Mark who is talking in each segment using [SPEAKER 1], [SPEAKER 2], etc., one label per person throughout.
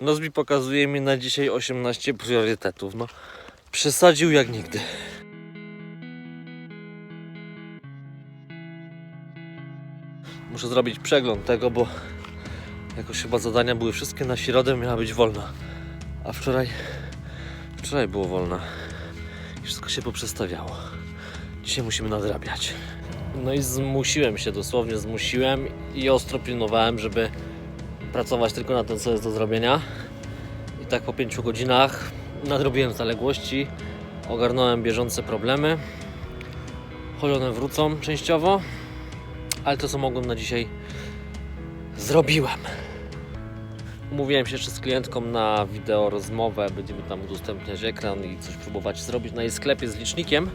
[SPEAKER 1] Nozbi pokazuje mi na dzisiaj 18 priorytetów. No, przesadził jak nigdy. Muszę zrobić przegląd tego, bo jakoś chyba zadania były wszystkie na środę, miała być wolna. A wczoraj, wczoraj było wolna. I wszystko się poprzestawiało. Dzisiaj musimy nadrabiać. No i zmusiłem się, dosłownie zmusiłem i ostro pilnowałem, żeby pracować tylko na tym, co jest do zrobienia. I tak po pięciu godzinach nadrobiłem zaległości, ogarnąłem bieżące problemy. Choć one wrócą częściowo, ale to, co mogłem na dzisiaj, zrobiłem. Umówiłem się jeszcze z klientką na wideo rozmowę. Będziemy tam udostępniać ekran i coś próbować zrobić na jej sklepie z licznikiem.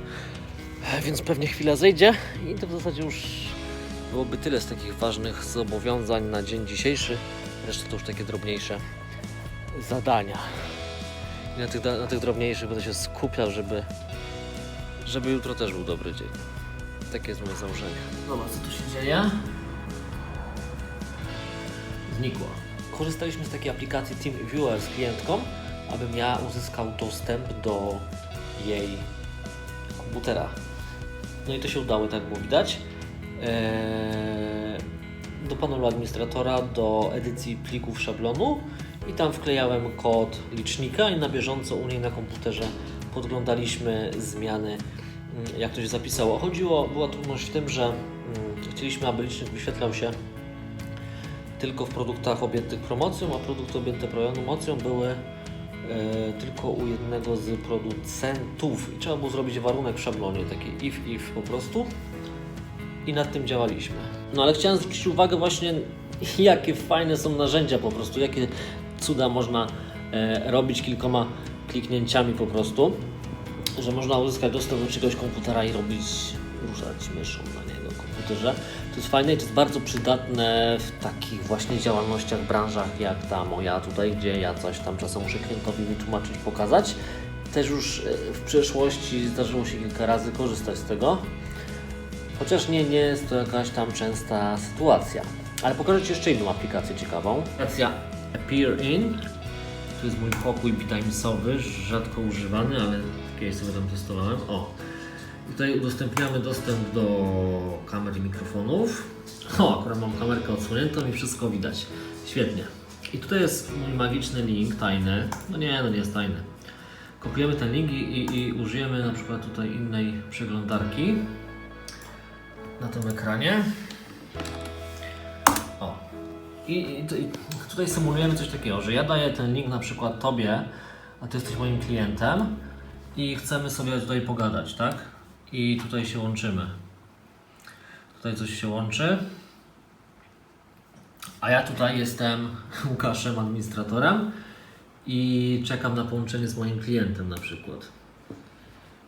[SPEAKER 1] Więc pewnie chwila zejdzie i to w zasadzie już byłoby tyle z takich ważnych zobowiązań na dzień dzisiejszy. Reszta to już takie drobniejsze zadania. I na tych, na tych drobniejszych będę się skupiał, żeby, żeby jutro też był dobry dzień. Takie jest moje założenie. Zobacz, co tu się dzieje. Znikło. Korzystaliśmy z takiej aplikacji TeamViewer z klientką, abym ja uzyskał dostęp do jej komputera. No i to się udało, tak było widać. Eee, do panelu administratora, do edycji plików szablonu i tam wklejałem kod licznika i na bieżąco u niej na komputerze podglądaliśmy zmiany, mm, jak to się zapisało. Chodziło, była trudność w tym, że mm, chcieliśmy, aby licznik wyświetlał się tylko w produktach objętych promocją, a produkty objęte promocją były e, tylko u jednego z producentów i trzeba było zrobić warunek w szablonie, taki if, if po prostu i nad tym działaliśmy. No ale chciałem zwrócić uwagę właśnie jakie fajne są narzędzia po prostu, jakie cuda można e, robić kilkoma kliknięciami po prostu, że można uzyskać dostęp do czegoś komputera i robić, ruszać myszą na niego komputerze. To jest fajne i to jest bardzo przydatne w takich właśnie działalnościach, branżach jak ta moja tutaj, gdzie ja coś tam czasem muszę klientowi wytłumaczyć, pokazać. Też już e, w przeszłości zdarzyło się kilka razy korzystać z tego. Chociaż nie, nie jest to jakaś tam częsta sytuacja. Ale pokażę Ci jeszcze inną aplikację ciekawą. Aplikacja Appear In. To jest mój pokój bitimesowy, rzadko używany, ale kiedyś sobie tam testowałem. O, Tutaj udostępniamy dostęp do kamer i mikrofonów. O, akurat mam kamerkę odsłoniętą i wszystko widać. Świetnie. I tutaj jest mój magiczny link, tajny. No nie, no nie jest tajny. Kopiujemy ten link i, i, i użyjemy na przykład tutaj innej przeglądarki na tym ekranie. O. I, i, tu- i tutaj symulujemy coś takiego, że ja daję ten link na przykład Tobie, a Ty jesteś moim klientem i chcemy sobie tutaj pogadać, tak? I tutaj się łączymy. Tutaj coś się łączy. A ja tutaj jestem Łukaszem, administratorem i czekam na połączenie z moim klientem na przykład.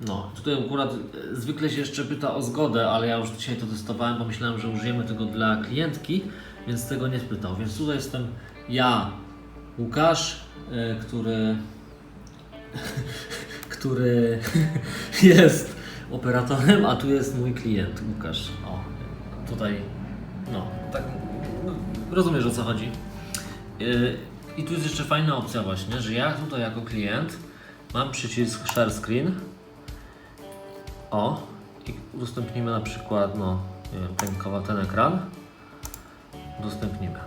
[SPEAKER 1] No, tutaj akurat e, zwykle się jeszcze pyta o zgodę, ale ja już dzisiaj to testowałem, bo myślałem, że użyjemy tego dla klientki, więc tego nie spytał. Więc tutaj jestem ja, Łukasz, e, który który jest operatorem, a tu jest mój klient, Łukasz. O, tutaj, no, tak, no, rozumiesz o co chodzi. Yy, I tu jest jeszcze fajna opcja właśnie, że ja tutaj jako klient mam przycisk share screen. O, i udostępnimy na przykład, no, nie wiem, ten, ten ekran. Udostępnimy.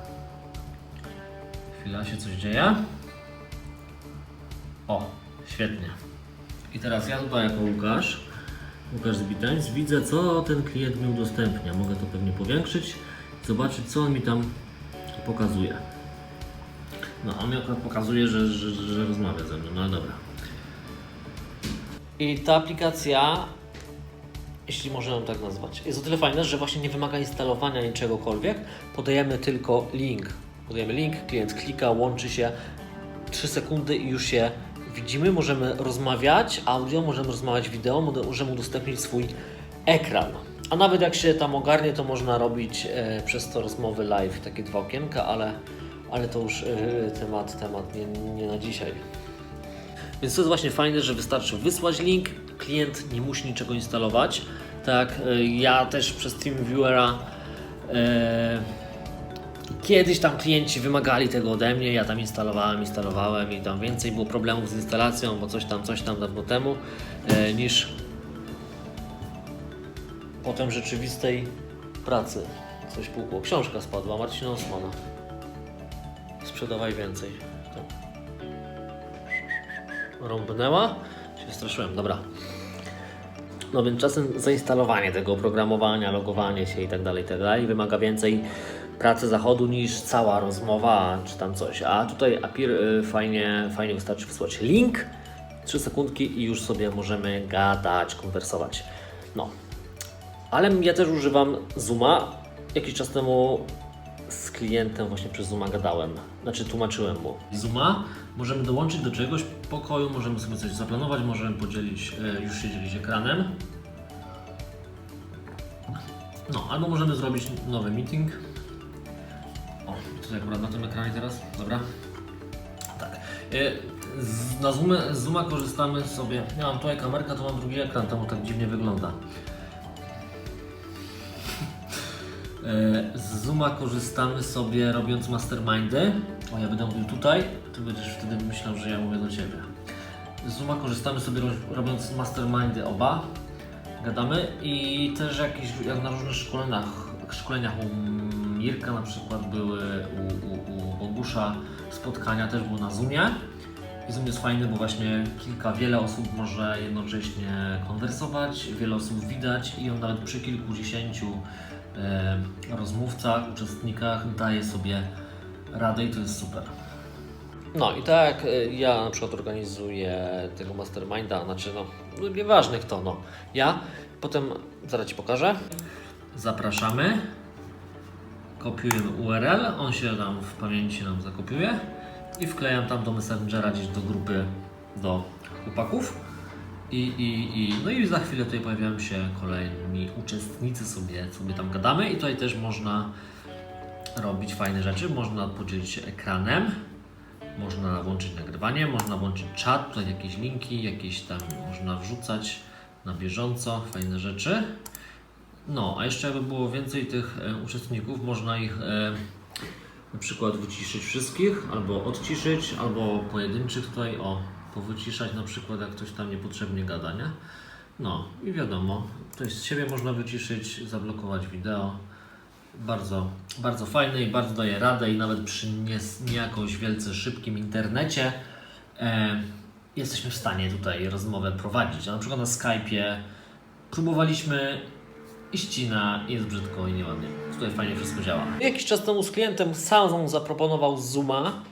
[SPEAKER 1] Chwila się coś dzieje. O, świetnie. I teraz ja tutaj jako Łukasz, Łukasz z Bitańc, widzę co ten klient mi udostępnia. Mogę to pewnie powiększyć, zobaczyć co on mi tam pokazuje. No, on mi akurat pokazuje, że, że, że rozmawia ze mną, no ale dobra. I ta aplikacja, jeśli można tak nazwać, jest o tyle fajna, że właśnie nie wymaga instalowania niczegokolwiek. Podajemy tylko link. Podajemy link, klient klika, łączy się 3 sekundy i już się widzimy. Możemy rozmawiać audio, możemy rozmawiać wideo, mo- możemy udostępnić swój ekran. A nawet jak się tam ogarnie, to można robić e, przez to rozmowy live, takie dwa okienka, ale, ale to już e, temat, temat nie, nie na dzisiaj. Więc to jest właśnie fajne, że wystarczy wysłać link, klient nie musi niczego instalować. Tak, e, ja też przez TeamViewera e, Kiedyś tam klienci wymagali tego ode mnie, ja tam instalowałem, instalowałem i tam więcej było problemów z instalacją, bo coś tam, coś tam dawno temu, e, niż potem rzeczywistej pracy. Coś pukło. Książka spadła, Marcina Osmana. Sprzedawaj więcej. To. Rąbnęła? Się straszyłem, dobra. No więc czasem zainstalowanie tego oprogramowania, logowanie się i tak dalej, i tak dalej wymaga więcej pracy zachodu niż cała rozmowa czy tam coś. A tutaj Apir y, fajnie, fajnie wystarczy wysłać link, 3 sekundki i już sobie możemy gadać, konwersować. No. Ale ja też używam Zooma. Jakiś czas temu z klientem właśnie przez Zooma gadałem. Znaczy tłumaczyłem mu. Zooma możemy dołączyć do czegoś pokoju, możemy sobie coś zaplanować, możemy podzielić, e, już się dzielić ekranem. No, albo możemy zrobić nowy meeting. O, tutaj akurat na tym ekranie teraz, dobra. Tak. E, Z, na Zoomie, z Zooma korzystamy sobie. Ja mam tutaj kamerkę, to mam drugi ekran, temu tak dziwnie wygląda. Z Zooma korzystamy sobie robiąc mastermindy. O, ja będę mówił tutaj, ty będziesz wtedy myślał, że ja mówię do Ciebie. Z Zooma korzystamy sobie ro- robiąc mastermindy oba. Gadamy i też jakieś, jak na różnych szkoleniach, szkoleniach u Mirka na przykład były, u, u, u Bogusza spotkania też było na Zoomie. I Zoom jest fajny, bo właśnie kilka, wiele osób może jednocześnie konwersować, wiele osób widać i on nawet przy kilkudziesięciu e, rozmówcach, uczestnikach daje sobie radę i to jest super. No i tak e, ja na przykład organizuję tego masterminda, znaczy no, nieważne kto, no. Ja, potem zaraz Ci pokażę. Zapraszamy, kopiujemy URL, on się tam w pamięci nam zakopiuje i wklejam tam do Messengera gdzieś do grupy do chłopaków. I, i, i, no i za chwilę tutaj pojawiają się kolejni uczestnicy, sobie, sobie tam gadamy i tutaj też można robić fajne rzeczy, można podzielić się ekranem, można włączyć nagrywanie, można włączyć czat, tutaj jakieś linki, jakieś tam można wrzucać na bieżąco, fajne rzeczy. No, a jeszcze jakby było więcej tych e, uczestników, można ich e, na przykład wyciszyć wszystkich, albo odciszyć, albo pojedynczych tutaj, o, powyciszać na przykład, jak ktoś tam niepotrzebnie gada, nie? No i wiadomo, to jest siebie można wyciszyć, zablokować wideo. Bardzo, bardzo fajny i bardzo daje radę i nawet przy nie, jakoś wielce szybkim internecie e, jesteśmy w stanie tutaj rozmowę prowadzić. A na przykład na Skype'ie próbowaliśmy i ścina, i jest brzydko i nieładnie. Tutaj fajnie wszystko działa. Jakiś czas temu z klientem sam zaproponował Zooma,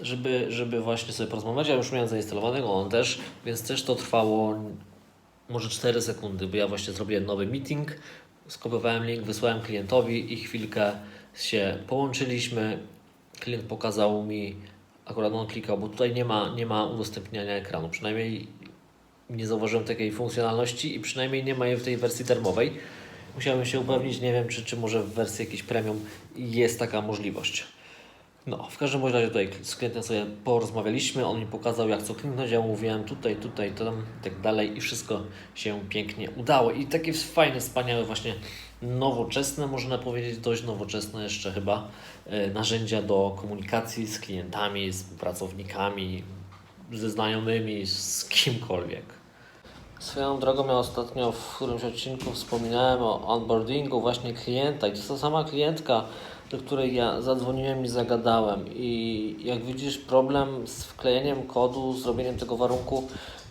[SPEAKER 1] żeby, żeby właśnie sobie porozmawiać. Ja już miałem zainstalowanego, on też, więc też to trwało może 4 sekundy, bo ja właśnie zrobiłem nowy meeting, skopiowałem link, wysłałem klientowi i chwilkę się połączyliśmy. Klient pokazał mi, akurat on klikał, bo tutaj nie ma, nie ma udostępniania ekranu, przynajmniej nie zauważyłem takiej funkcjonalności i przynajmniej nie ma jej w tej wersji termowej. Musiałem się upewnić, nie wiem czy, czy może w wersji jakiejś premium jest taka możliwość. No, w każdym razie tutaj z klientem sobie porozmawialiśmy, on mi pokazał jak co kliknąć, ja mówiłem tutaj, tutaj, tam i tak dalej i wszystko się pięknie udało. I takie fajne, wspaniałe właśnie nowoczesne, można powiedzieć dość nowoczesne jeszcze chyba, e, narzędzia do komunikacji z klientami, z pracownikami, ze znajomymi, z kimkolwiek. Swoją drogą ja ostatnio w którymś odcinku wspominałem o onboardingu właśnie klienta i to sama klientka, do której ja zadzwoniłem i zagadałem i jak widzisz problem z wklejeniem kodu, zrobieniem tego warunku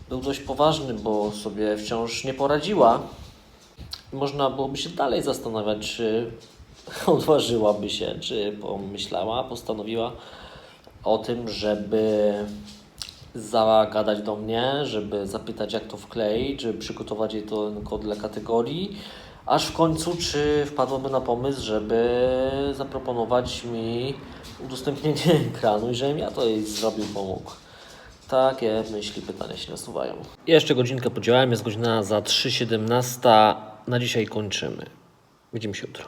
[SPEAKER 1] był dość poważny, bo sobie wciąż nie poradziła. Można byłoby się dalej zastanawiać, czy odważyłaby się, czy pomyślała, postanowiła o tym, żeby zagadać do mnie, żeby zapytać jak to wkleić, żeby przygotować jej ten kod dla kategorii, aż w końcu czy wpadłoby na pomysł, żeby zaproponować mi udostępnienie ekranu i żebym ja to jej zrobił, pomógł. Takie myśli, pytania się nasuwają. Jeszcze godzinkę podziałałem, jest godzina za 3.17. Na dzisiaj kończymy. Widzimy się jutro.